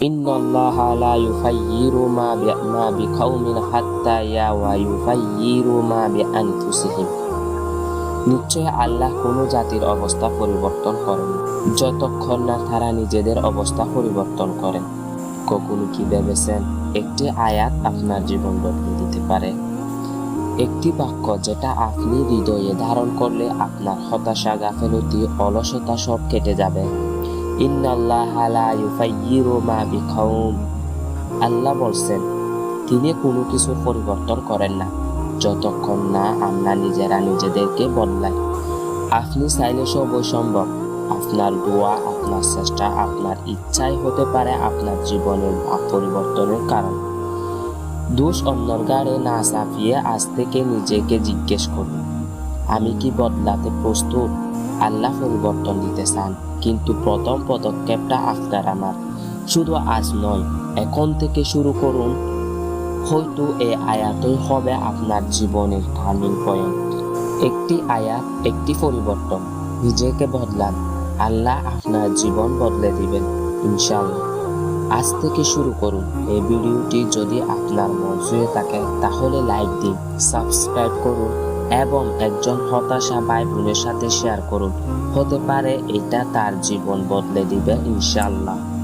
ইন্নাল্লাহা লা ইউফাইয়িরু মা বি- মা বিকাউমিন হাত্তা ইয়াওয়া ইউফাইয়িরু মা বিআনফুসিহিম। নিশ্চয় আল্লাহ কোনো জাতির অবস্থা পরিবর্তন করেন। যতক্ষণ না তারা নিজেদের অবস্থা পরিবর্তন করেন। কখনো কি ভেবেছেন, একটি আয়াত আপনার জীবন বদলে দিতে পারে? একটি বাক্য যেটা আপনি হৃদয়ে ধারণ করলে আপনার হতাশা, গাফেলতি, অলসতা সব কেটে যাবে। আল্লাহ বলছেন, তিনি কোনো কিছুর পরিবর্তন করেন না, যতক্ষণ না আমরা নিজেরা নিজেদেরকে বদলাই। আপনি চাইলে সবই সম্ভব আপনার দোয়া, আপনার চেষ্টা, আপনার ইচ্ছাই হতে পারে আপনার জীবনের পরিবর্তনের কারণ। দোষ অন্যর গাড়ে না চাপিয়ে আজ থেকে নিজেকে জিজ্ঞেস করুন, আমি কি বদলাতে প্রস্তুত? আল্লাহ পরিবর্তন দিতে চান। কিন্তু প্রথম পদক্ষেপটা আপনার আমার। শুধু আজ নয়, এখন থেকে শুরু করুন। হয়তো এই আয়াতই হবে আপনার জীবনের টার্নিং পয়েন্ট। একটি আয়াত, একটি পরিবর্তন। নিজেকে বদলান। আল্লাহ আপনার জীবন বদলে দিবেন, ইনশাআল্লাহ। আজ থেকে শুরু করুন। এই ভিডিওটি যদি আপনার মন থাকে, তাহলে লাইক দিন, সাবস্ক্রাইব করুন। এবং একজন হতাশা ভাই বোনের সাথে শেয়ার করুন। হতে পারে এটা তার জীবন বদলে দিবে, ইনশাআল্লাহ।